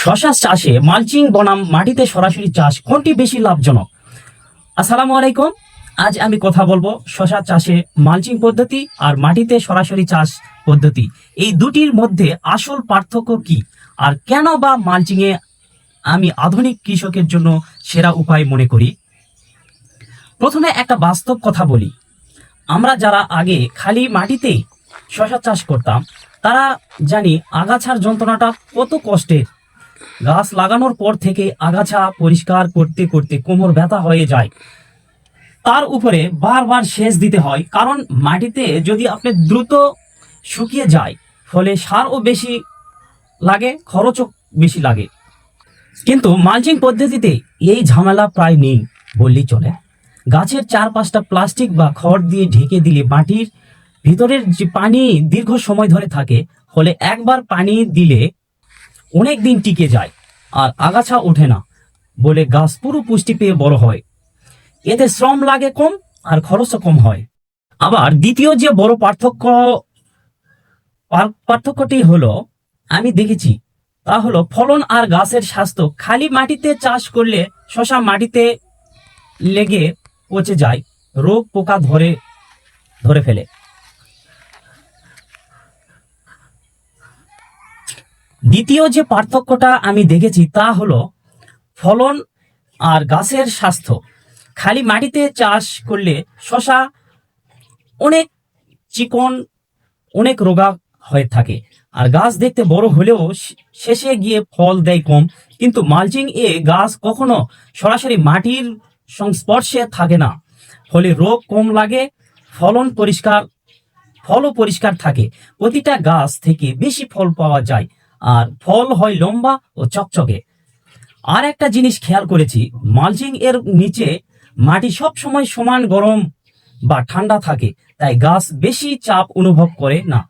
শশা চাষে মালচিং বনাম মাটিতে সরাসরি চাষ কোনটি বেশি লাভজনক? আসসালামু আলাইকুম। আজ আমি কথা বলব শশা চাষে মালচিং পদ্ধতি আর মাটিতে সরাসরি চাষ পদ্ধতি। এই দুটির মধ্যে আসল পার্থক্য কি আর কেন বা মালচিং এ আমি আধুনিক কৃষকের জন্য সেরা উপায় মনে করি? প্রথমে একটা বাস্তব কথা বলি। আমরা যারা আগে খালি মাটিতে শশা চাষ করতাম, তারা জানি আগাছার যন্ত্রণাটা কত কষ্টের। গাছ লাগানোর পর থেকে আগাছা পরিষ্কার করতে করতে কোমর ব্যথা হয়ে যায়। তার উপরে বারবার সেচ দিতে হয়, কারণ মাটিতে যদি আপনি দ্রুত শুকিয়ে যায়, ফলে সারও বেশি লাগে, খরচও বেশি লাগে। কিন্তু মালচিং পদ্ধতিতে এই ঝামেলা প্রায় নেই বললেই চলে। গাছের চারপাশটা প্লাস্টিক বা খড় দিয়ে ঢেকে দিলে মাটির ভিতরের যে পানি দীর্ঘ সময় ধরে থাকে, ফলে একবার পানি দিলে অনেক দিন টিকে যায়, আর আগাছা ওঠে না বলে গাছ পুরো পুষ্টি পেয়ে বড় হয়। এতে শ্রম লাগে কম আর খরচও কম হয়। আবার দ্বিতীয় যে বড় পার্থক্য, পার- পার্থক্যটি হলো, আমি দেখেছি, তা হলো ফলন আর গাছের স্বাস্থ্য। খালি মাটিতে চাষ করলে শশা মাটিতে লেগে পচে যায়, রোগ পোকা ধরে ধরে ফেলে। দ্বিতীয় যে পার্থক্যটা আমি দেখেছি তা হলো ফলন আর গাছের স্বাস্থ্য। খালি মাটিতে চাষ করলে শশা অনেক চিকন, অনেক রোগা হয়ে থাকে। আর গাছ দেখতে বড় হলেও শেষে গিয়ে ফল দেয় কম। কিন্তু মালচিং এ গাছ কখনো সরাসরি মাটির সংস্পর্শে থাকে না। ফলে রোগ কম লাগে, ফলন পরিষ্কার, ফলও পরিষ্কার থাকে। প্রতিটা গাছ থেকে বেশি ফল পাওয়া যায়। আর ফল হয় লম্বা ও চকচকে। আর একটা জিনিস খেয়াল করেছি, মালচিং এর নিচে মাটি সব সময় সমান গরম বা ঠান্ডা থাকে, তাই গাছ বেশি চাপ অনুভব করে না।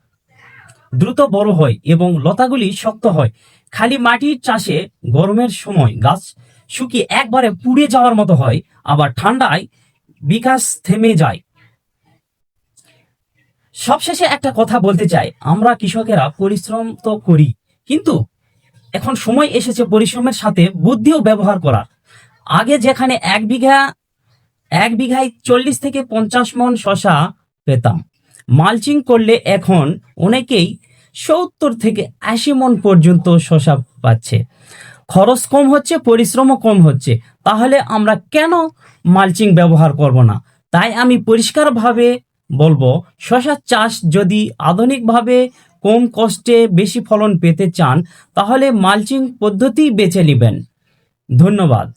দ্রুত বড় হয় এবং লতাগুলি শক্ত হয়। খালি মাটির চাষে গরমের সময় গাছ শুকিয়ে একবারে পুড়ে যাওয়ার মতো হয়, আবার ঠান্ডায় বিকাশ থেমে যায়। সবশেষে একটা কথা বলতে চাই, আমরা কৃষকেরা পরিশ্রম তো করি কিন্তু এখন সময় এসেছে পরিশ্রমের সাথে বুদ্ধিও ব্যবহার করা। আগে যেখানে এক বিঘা, এক বিঘায় চল্লিশ থেকে পঞ্চাশ মন শশা পেতাম। মালচিং করলে এখন অনেকেই সত্তর থেকে আশি মন পর্যন্ত শশা পাচ্ছে। খরচ কম হচ্ছে, পরিশ্রমও কম হচ্ছে। তাহলে আমরা কেন মালচিং ব্যবহার করব না? তাই আমি পরিষ্কারভাবে বলব, শশা চাষ যদি আধুনিকভাবে কম কষ্টে বেশি ফলন পেতে চান তাহলে মালচিং পদ্ধতি বেছে নেবেন। ধন্যবাদ।